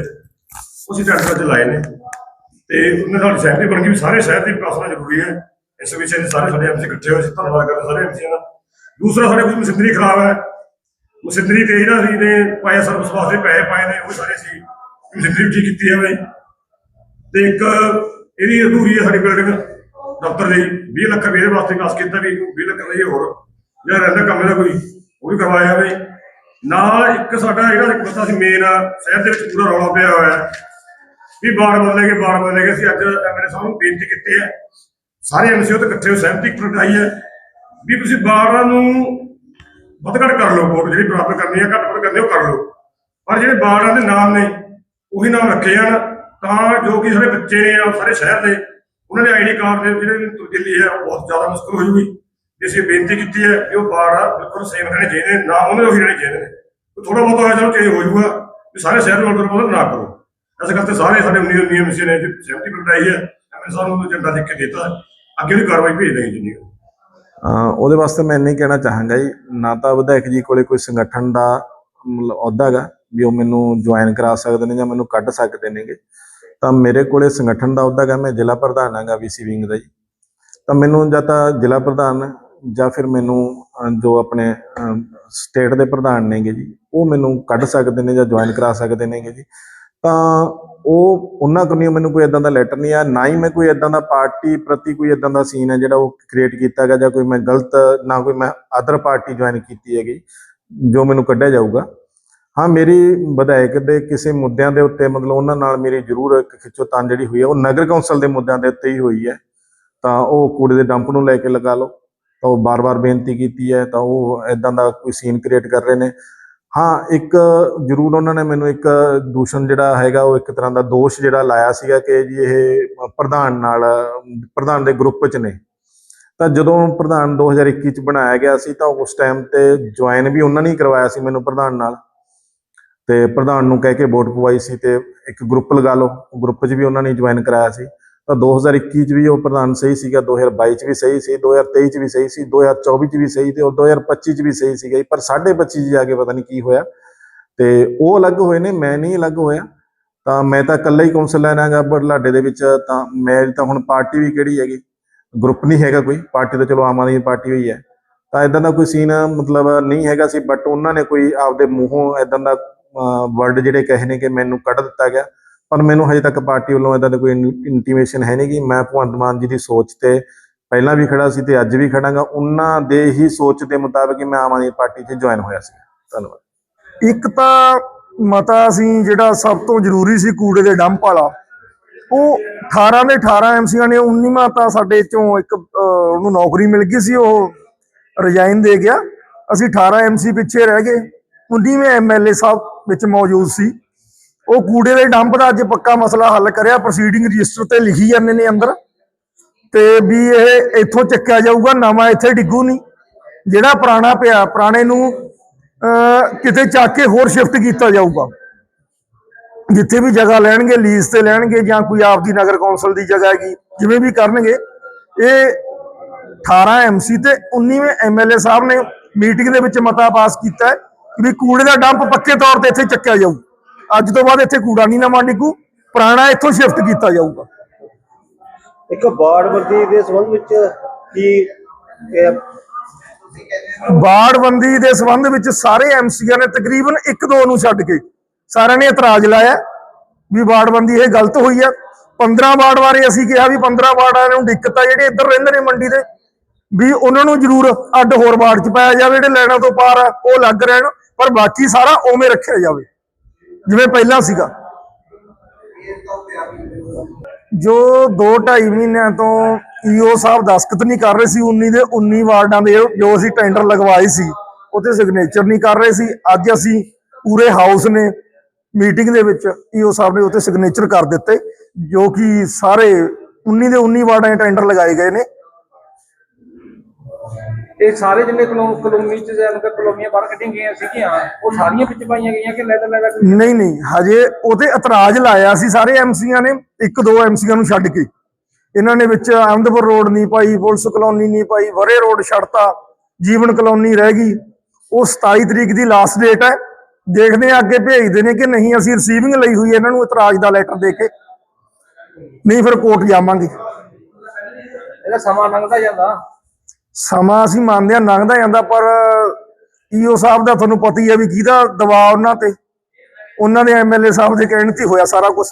ਤੇ ਉਸੇ ਟੈਂਡਰ ਚ ਨੇ। ਤੇ ਉਹਨਾਂ ਨਾਲ ਸਹਿਮਤੀ ਬਣ ਗਈ ਵੀ ਸਾਰੇ ਸ਼ਹਿਰ ਦੀ ਵਿਕਾਸਣਾ ਜ਼ਰੂਰੀ ਹੈ। ਇਸ ਵਿਸ਼ੇ 'ਚ ਸਾਰੇ ਸਾਡੇ ਐਮਸੀ ਇਕੱਠੇ ਹੋਏ ਸੀ, ਧੰਨਵਾਦ ਕਰਦੇ ਸਾਰੇ ਐਮਸੀਆਂ ਦਾ ਦੂਸਰਾ, ਸਾਡੇ ਕੋਲ ਮਸ਼ੀਨਰੀ ਖਰਾਬ ਹੈ। ਮਸ਼ੀਨਰੀ ਤੇ ਜਿਹੜਾ ਸੀ ਨੇ ਪਾਇਆ ਸਰਵਿਸ ਵਾਸਤੇ ਪੈਸੇ ਪਾਏ ਨੇ, ਉਹ ਸਾਰੇ ਸੀ ਮਸ਼ੀਨਰੀ ਵੀ ਠੀਕ ਕੀਤੀ ਹੈ ਬਈ। ਤੇ ਇੱਕ ਇਹਦੀ ਅਧੂਰੀ ਹੈ ਸਾਡੀ ਬਿਲਡਿੰਗ ਦਫ਼ਤਰ ਦੀ 20 ਲੱਖ ਰੁਪਏ ਦੇ ਵਾਸਤੇ ਪਾਸ ਕੀਤਾ ਵੀ 20 ਲੱਖ ਰੁਪਏ ਹੋਰ। ਜਿਹੜਾ ਰਹਿੰਦਾ ਕੰਮ ਦਾ ਕੋਈ, ਉਹ ਵੀ ਕਰਵਾਇਆ ਬਈ। ਨਾਲ ਇੱਕ ਸਾਡਾ ਜਿਹੜਾ ਇੱਕ ਬੰਦਾ ਸੀ ਮੇਨ ਸ਼ਹਿਰ ਦੇ ਵਿੱਚ ਪੂਰਾ ਰੌਲਾ ਪਿਆ ਹੋਇਆ ਹੈ। ਵੀ ਬਾੜ ਬਦਲੇ ਗਏ ਬਾੜ ਬਦਲੇ ਗਏ, ਅਸੀਂ ਅੱਜ ਐਮਐਲਏ ਸਾਹਿਬ ਨੂੰ ਬੇਨਤੀ ਕੀਤੀ ਹੈ। ਸਾਰੇ ਐਮਸੀ ਉਹ ਇਕੱਠੇ ਹੋ ਸਹਿਮਤੀ ਪ੍ਰਗਟਾਈ ਹੈ ਵੀ ਤੁਸੀਂ ਬਾੜਾਂ ਨੂੰ ਵੱਧ ਘੱਟ ਕਰ ਲਓ ਵੋਟ, ਜਿਹੜੀ ਬਰਾਬਰ ਕਰਨੀ ਹੈ ਘੱਟ ਵੱਧ ਕਰਨੀ ਉਹ ਕਰ ਲਓ। ਪਰ ਜਿਹੜੇ ਬਾੜਾਂ ਦੇ ਨਾਮ ਨੇ, ਉਹੀ ਨਾਮ ਰੱਖੇ ਜਾਣ, ਤਾਂ ਜੋ ਕਿ ਸਾਡੇ ਬੱਚੇ ਨੇ ਆ ਸਾਰੇ ਸ਼ਹਿਰ ਦੇ, ਉਹਨਾਂ ਦੇ ਆਈਡੀ ਕਾਰਡ ਦੇ ਜਿਹੜੇ ਤਬਦੀਲੀ ਹੈ, ਉਹ ਬਹੁਤ ਜ਼ਿਆਦਾ ਮੁਸ਼ਕਲ ਹੋ ਜੂਗੀ ਅਸੀਂ ਬੇਨਤੀ ਕੀਤੀ ਹੈ ਕਿ ਉਹ ਬਾੜ ਬਿਲਕੁਲ ਸੇਮ ਰਹਿਣੇ ਚਾਹੀਦੇ ਨੇ, ਨਾ ਉਹਨਾਂ ਉਹੀ ਰਹਿਣੇ ਚਾਹੀਦੇ ਨੇ। ਥੋੜਾ ਬਹੁਤ ਹੋਇਆ, ਚਲੋ ਚੇਂਜ ਹੋ ਜਾਊਗਾ, ਵੀ ਸਾਰੇ ਸ਼ਹਿਰ ਨੂੰ ਅੰਦਰ ਬਦਲ ਨਾ ਕਰੋ। ਇਸ ਕਰਕੇ ਸਾਰੇ ਸਾਡੇ ਉਨੀਅਨ ਨਿਯਮ ਸੀ ਨੇ ਸਹਿਮਤੀ ਪ੍ਰਗਟਾਈ ਹੈ ਐਮਐਲਏ ਸਾਹਿਬ ਨੂੰ ਏਜੰਡਾ ਲਿਖ ਕੇ ਦਿੱਤਾ ਅੱਗੇ ਦੀ ਕਾਰਵਾਈ ਭੇਜ ਦੇਣੀ ਜਿੰਨੀ ਉਹਦੇ ਵਾਸਤੇ ਮੈਂ ਇੰਨੀ ਕਹਿਣਾ ਚਾਹਾਂਗਾ ਜੀ, ਨਾ ਤਾਂ ਵਿਧਾਇਕ ਜੀ ਕੋਲੇ ਕੋਈ ਸੰਗਠਨ ਦਾ ਮਤਲਬ ਅਹੁਦਾ ਹੈਗਾ, ਵੀ ਉਹ ਮੈਨੂੰ ਜੁਆਇਨ ਕਰਾ ਸਕਦੇ ਨੇ ਜਾਂ ਮੈਨੂੰ ਕੱਢ ਸਕਦੇ ਨੇਗੇ। ਤਾਂ ਮੇਰੇ ਕੋਲੇ ਸੰਗਠਨ ਦਾ ਅਹੁਦਾ ਹੈਗਾ, ਮੈਂ ਜ਼ਿਲ੍ਹਾ ਪ੍ਰਧਾਨ ਹਾਂਗਾ ਵੀਸੀ ਵਿੰਗ ਦਾ ਜੀ। ਤਾਂ ਮੈਨੂੰ ਜਾਂ ਤਾਂ ਜ਼ਿਲ੍ਹਾ ਪ੍ਰਧਾਨ ਜਾਂ ਫਿਰ ਮੈਨੂੰ ਜੋ ਆਪਣੇ ਸਟੇਟ ਦੇ ਪ੍ਰਧਾਨ ਨੇਗੇ ਜੀ, ਉਹ ਮੈਨੂੰ ਕੱਢ ਸਕਦੇ ਨੇ ਜਾਂ ਜੁਆਇਨ ਕਰਾ ਸਕਦੇ ਨੇਗੇ ਜੀ। ਤਾਂ ਉਹ, ਉਹਨਾਂ ਕੋਲ ਮੈਨੂੰ ਕੋਈ ਇਦਾਂ ਦਾ ਲੈਟਰ ਨਹੀਂ ਆ, ਨਾ ਹੀ ਮੈਂ ਕੋਈ ਇਦਾਂ ਦਾ ਪਾਰਟੀ ਪ੍ਰਤੀ ਕੋਈ ਇਦਾਂ ਦਾ ਸੀਨ ਹੈ ਜਿਹੜਾ ਉਹ ਕ੍ਰੀਏਟ ਕੀਤਾ ਗਿਆ ਜਾਂ ਕੋਈ ਮੈਂ ਗਲਤ, ਨਾ ਕੋਈ ਮੈਂ ਅਦਰ ਪਾਰਟੀ ਜੁਆਇਨ ਕੀਤੀ ਹੈਗੀ, ਜੋ ਮੈਨੂੰ ਕੱਢਿਆ ਜਾਊਗਾ। ਹਾਂ, ਮੇਰੀ ਵਿਧਾਇਕ ਦੇ ਕਿਸੇ ਮੁੱਦਿਆਂ ਦੇ ਉੱਤੇ ਮਤਲਬ ਉਹਨਾਂ ਨਾਲ ਮੇਰੀ ਜ਼ਰੂਰ ਇੱਕ ਖਿੱਚੋਤਾਣ ਜਿਹੜੀ ਹੋਈ ਹੈ ਉਹ ਨਗਰ ਕੌਂਸਲ ਦੇ ਮੁੱਦਿਆਂ ਦੇ ਉੱਤੇ ਹੀ ਹੋਈ ਹੈ। ਤਾਂ ਉਹ ਕੂੜੇ ਦੇ ਡੰਪ ਨੂੰ ਲੈ ਕੇ ਲਗਾ ਲਓ। ਤਾਂ ਉਹ ਬਾਰ-ਬਾਰ ਬੇਨਤੀ ਕੀਤੀ ਹੈ, ਤਾਂ ਉਹ ਇਦਾਂ ਦਾ ਕੋਈ ਸੀਨ ਕ੍ਰੀਏਟ ਕਰ ਰਹੇ ਨੇ। ਹਾਂ, ਇੱਕ ਜ਼ਰੂਰ ਉਹਨਾਂ ਨੇ ਮੈਨੂੰ ਇੱਕ ਦੂਸ਼ਣ ਜਿਹੜਾ ਹੈਗਾ, ਉਹ ਇੱਕ ਤਰ੍ਹਾਂ ਦਾ ਦੋਸ਼ ਜਿਹੜਾ ਲਾਇਆ ਸੀਗਾ ਕਿ ਜੀ ਇਹ ਪ੍ਰਧਾਨ ਨਾਲ, ਪ੍ਰਧਾਨ ਦੇ ਗਰੁੱਪ 'ਚ ਨੇ। ਤਾਂ ਜਦੋਂ ਪ੍ਰਧਾਨ 2021 ਚ ਬਣਾਇਆ ਗਿਆ ਸੀ, ਤਾਂ ਉਸ ਟਾਈਮ ਤੇ ਜੁਆਇਨ ਵੀ ਉਹਨਾਂ ਨੇ ਕਰਵਾਇਆ ਸੀ ਮੈਨੂੰ ਪ੍ਰਧਾਨ ਨਾਲ। ਤੇ ਪ੍ਰਧਾਨ ਨੂੰ ਕਹਿ ਕੇ ਵੋਟ ਪਵਾਈ ਸੀ ਤੇ ਇੱਕ ਗਰੁੱਪ ਲਗਾ ਲਓ। ਗਰੁੱਪ 'ਚ ਵੀ ਉਹਨਾਂ ਨੇ ਜੁਆਇਨ ਕਰਾਇਆ ਸੀ। ਤਾਂ 2021 ਚ ਵੀ ਉਹ ਪ੍ਰਧਾਨ ਸਹੀ ਸੀਗਾ 2022 ਚ ਵੀ ਸਹੀ ਸੀ 2023 ਚ ਵੀ ਸਹੀ ਸੀ 2024 ਚ ਵੀ ਸਹੀ ਤੇ ਔਰ 2025 ਚ ਵੀ ਸਹੀ ਸੀਗਾ ਜੀ, ਪਰ 25 ਚ ਜਾ ਕੇ ਪਤਾ ਨਹੀਂ ਕੀ ਹੋਇਆ। ਤੇ ਉਹ ਅਲੱਗ ਹੋਏ ਨੇ ਮੈਂ ਨਹੀਂ ਅਲੱਗ ਹੋਇਆ। ਤਾਂ ਮੈਂ ਤਾਂ ਇਕੱਲਾ ਹੀ ਕੌਂਸਲਰ ਹੈਗਾ ਬਰਲਾਡੇ ਦੇ ਵਿੱਚ ਤਾਂ ਮੇਰੀ ਤਾਂ ਹੁਣ ਪਾਰਟੀ ਵੀ ਕਿਹੜੀ ਹੈਗੀ? ਗਰੁੱਪ ਨਹੀਂ ਹੈਗਾ ਕੋਈ। ਪਾਰਟੀ ਤਾਂ ਚਲੋ ਆਮ ਆਦਮੀ ਪਾਰਟੀ ਹੋਈ ਹੈ। ਤਾਂ ਇਦਾਂ ਦਾ ਕੋਈ ਸੀਨ ਮਤਲਬ ਨਹੀਂ ਹੈਗਾ ਸੀ ਬਟ ਉਹਨਾਂ ਨੇ ਕੋਈ ਆਪਦੇ ਮੂੰਹੋਂ ਇਦਾਂ ਦਾ ਵਰਡ ਜਿਹੜੇ ਕਹੇ ਨੇ ਕਿ ਮੈਨੂੰ ਕੱਢ ਦਿੱਤਾ ਗਿਆ। ਪਰ ਮੈਨੂੰ ਹਜੇ ਤੱਕ ਪਾਰਟੀ ਵੱਲੋਂ ਇਦਾਂ ਦਾ ਕੋਈ ਇੰਟੀਮੇਸ਼ਨ ਹੈ ਨਹੀਂ ਕਿ ਮੈਂ ਭਗਵੰਤ ਮਾਨ ਜੀ ਦੀ ਸੋਚ ਤੇ ਪਹਿਲਾਂ ਵੀ ਖੜਾ ਸੀ ਤੇ ਅੱਜ ਵੀ ਖੜਾਂਗਾ। ਉਹਨਾਂ ਦੇ ਹੀ ਸੋਚ ਦੇ ਮੁਤਾਬਕ ਮੈਂ ਆਮ ਆਦਮੀ ਪਾਰਟੀ 'ਚ ਜੁਆਇਨ ਹੋਇਆ ਸੀ ਧੰਨਵਾਦ। ਇੱਕ ਤਾਂ ਮਤਾ ਸੀ ਜਿਹੜਾ ਸਭ ਤੋਂ ਜ਼ਰੂਰੀ ਸੀ ਕੂੜੇ ਦੇ ਡੰਪ ਵਾਲਾ। ਉਹ 18 ਦੇ 18 ਐਮਸੀਆਂ ਨੇ 19ਵਾਂ ਤਾਂ ਸਾਡੇ ਚੋਂ ਇੱਕ ਉਹਨੂੰ ਨੌਕਰੀ ਮਿਲ ਗਈ ਸੀ, ਉਹ ਰਿਜ਼ਾਈਨ ਦੇ ਗਿਆ। ਅਸੀਂ 18 ਐਮਸੀ ਪਿੱਛੇ ਰਹਿ ਗਏ। 19ਵੇਂ ਐਮਐਲਏ ਸਾਹਿਬ ਵਿੱਚ ਮੌਜੂਦ ਸੀ। ਉਹ ਕੂੜੇ ਦੇ ਡੰਪ ਦਾ ਅੱਜ ਪੱਕਾ ਮਸਲਾ ਹੱਲ ਕਰਿਆ ਪ੍ਰੋਸੀਡਿੰਗ ਰਜਿਸਟਰ ਤੇ ਲਿਖੀ ਜਾਂਦੇ ਨੇ ਅੰਦਰ। ਤੇ ਵੀ ਇਹ ਇੱਥੋਂ ਚੱਕਿਆ ਜਾਊਗਾ, ਨਵਾਂ ਇੱਥੇ ਡਿੱਗੂ ਨਹੀਂ। ਜਿਹੜਾ ਪੁਰਾਣਾ ਪਿਆ, ਪੁਰਾਣੇ ਨੂੰ ਕਿਤੇ ਚੱਕ ਕੇ ਹੋਰ ਸ਼ਿਫਟ ਕੀਤਾ ਜਾਊਗਾ। ਜਿੱਥੇ ਵੀ ਜਗ੍ਹਾ ਲੈਣਗੇ ਲੀਜ਼ ਤੇ ਲੈਣਗੇ ਜਾਂ ਕੋਈ ਆਪਦੀ ਨਗਰ ਕੌਂਸਲ ਦੀ ਜਗ੍ਹਾ ਹੈਗੀ, ਜਿਵੇਂ ਵੀ ਕਰਨਗੇ। ਇਹ 18 ਐਮਸੀ ਤੇ 19ਵੇਂ ਐਮਐਲਏ ਸਾਹਿਬ ਨੇ ਮੀਟਿੰਗ ਦੇ ਵਿੱਚ ਮਤਾ ਪਾਸ ਕੀਤਾ ਕਿ ਵੀ ਕੂੜੇ ਦਾ ਡੰਪ ਪੱਕੇ ਤੌਰ ਤੇ ਇੱਥੇ ਚੱਕਿਆ ਜਾਊ। ਅੱਜ ਤੋਂ ਬਾਅਦ ਇੱਥੇ ਕੂੜਾ ਨਹੀਂ ਨਵਾਂ ਡਿੱਗੂ ਪੁਰਾਣਾ ਇੱਥੋਂ ਸ਼ਿਫਟ ਕੀਤਾ ਜਾਊਗਾ। ਇੱਕ ਬਾੜਬੰਦੀ ਦੇ ਸੰਬੰਧ ਵਿੱਚ ਕੀ ਵਾਰਡਬੰਦੀ ਦੇ ਸੰਬੰਧ ਵਿੱਚ ਸਾਰੇ ਐਮਸੀਆਂ ਨੇ ਤਕਰੀਬਨ 1-2 ਨੂੰ ਛੱਡ ਕੇ ਸਾਰਿਆਂ ਨੇ ਇਤਰਾਜ਼ ਲਾਇਆ ਵੀ ਵਾਰਡਬੰਦੀ ਇਹ ਗਲਤ ਹੋਈ ਆ। 15 ਵਾਰਡ ਬਾਰੇ ਅਸੀਂ ਕਿਹਾ ਵੀ 15 ਵਾਰਡਾਂ ਨੂੰ ਦਿੱਕਤ ਆ ਜਿਹੜੇ ਇੱਧਰ ਰਹਿੰਦੇ ਨੇ ਮੰਡੀ ਦੇ ਵੀ ਉਹਨਾਂ ਨੂੰ ਜ਼ਰੂਰ ਅੱਡ ਹੋਰ ਵਾਰਡ 'ਚ ਪਾਇਆ ਜਾਵੇ ਜਿਹੜੇ ਲੈਣਾ ਤੋਂ ਪਾਰ ਆ ਉਹ ਲੱਗ ਰਹਿਣ ਪਰ ਬਾਕੀ ਸਾਰਾ ਉਵੇਂ ਰੱਖਿਆ ਜਾਵੇ। ਜਿਵੇਂ ਪਹਿਲਾਂ ਸੀਗਾ। ਜੋ 2.5 ਮਹੀਨਿਆਂ ਤੋਂ ਈਓ ਸਾਹਿਬ ਦਸਖਤ ਨਹੀਂ ਕਰ ਰਹੇ ਸੀ 19 ਦੇ 19 ਵਾਰਡਾਂ ਦੇ ਜੋ ਅਸੀਂ ਟੈਂਡਰ ਲਗਵਾਏ ਸੀ ਉਹਤੇ ਸਿਗਨੇਚਰ ਨਹੀਂ ਕਰ ਰਹੇ ਸੀ। ਅੱਜ ਅਸੀਂ ਪੂਰੇ ਹਾਊਸ ਨੇ ਮੀਟਿੰਗ ਦੇ ਵਿੱਚ ਈਓ ਸਾਹਿਬ ਨੇ ਉੱਤੇ ਸਿਗਨੇਚਰ ਕਰ ਦਿੱਤੇ, ਜੋ ਕਿ ਸਾਰੇ 19 ਦੇ 19 ਵਾਰਡਾਂ ਦੇ ਟੈਂਡਰ ਲਗਾਏ ਗਏ ਨੇ। ਇਹ ਸਾਰੇ ਜਿੰਨੇ ਕਲੋ- ਕਲੋਨੀ ਚ ਜਾਂ ਕਲੋਨੀਆਂ ਬਾਹਰ ਕੱਢੀਆਂ ਗਈਆਂ ਸੀਗੀਆਂ ਉਹ ਸਾਰੀਆਂ ਵਿੱਚ ਪਾਈਆਂ ਗਈਆਂ ਕਿ ਲੈਦਰ ਲੈਦਰ ਨਹੀਂ ਨਹੀਂ ਹਜੇ ਉਹਤੇ ਇਤਰਾਜ਼ ਲਾਇਆ ਸੀ ਸਾਰੇ ਐਮਸੀਆਂ ਨੇ ਇੱਕ ਦੋ ਐਮਸੀਆਂ ਨੂੰ ਛੱਡ ਕੇ। ਇਹਨਾਂ ਨੇ ਵਿੱਚ ਅਹਿਮਦਪੁਰ ਰੋਡ ਨਹੀਂ ਪਾਈ ਪੁਲਿਸ ਕਲੋਨੀ ਨਹੀਂ ਪਾਈ ਵਰੇ ਰੋਡ ਛੱਡਤਾ ਜੀਵਨ ਕਲੋਨੀ ਰਹਿ ਗਈ। ਉਹ 27 ਤਰੀਕ ਦੀ ਲਾਸਟ ਡੇਟ ਹੈ। ਦੇਖਦੇ ਆ ਅੱਗੇ ਭੇਜਦੇ ਨੇ ਕਿ ਨਹੀਂ ਅਸੀਂ ਰਿਸੀਵਿੰਗ ਲਈ ਹੋਈ ਇਹਨਾਂ ਨੂੰ ਇਤਰਾਜ਼ ਦਾ ਲੈਟਰ ਦੇ ਕੇ। ਨਹੀਂ ਫਿਰ ਕੋਰਟ ਜਾਵਾਂਗੇ। ਇਹਦਾ ਸਮਾਂ ਲੰਘਦਾ ਜਾਂਦਾ। ਸਮਾਂ ਅਸੀਂ ਮੰਨਦੇ ਆ ਲੰਘਦਾ ਜਾਂਦਾ, ਪਰ ਈਓ ਸਾਹਿਬ ਦਾ ਤੁਹਾਨੂੰ ਪਤਾ ਹੀ ਹੈ ਵੀ ਕਿਹਦਾ ਦਬਾਅ ਉਹਨਾਂ ਤੇ। ਉਹਨਾਂ ਦੇ ਐਮਐਲਏ ਸਾਹਿਬ ਦੇ ਕਹਿਣ ਤੇ ਹੋਇਆ ਸਾਰਾ ਕੁਝ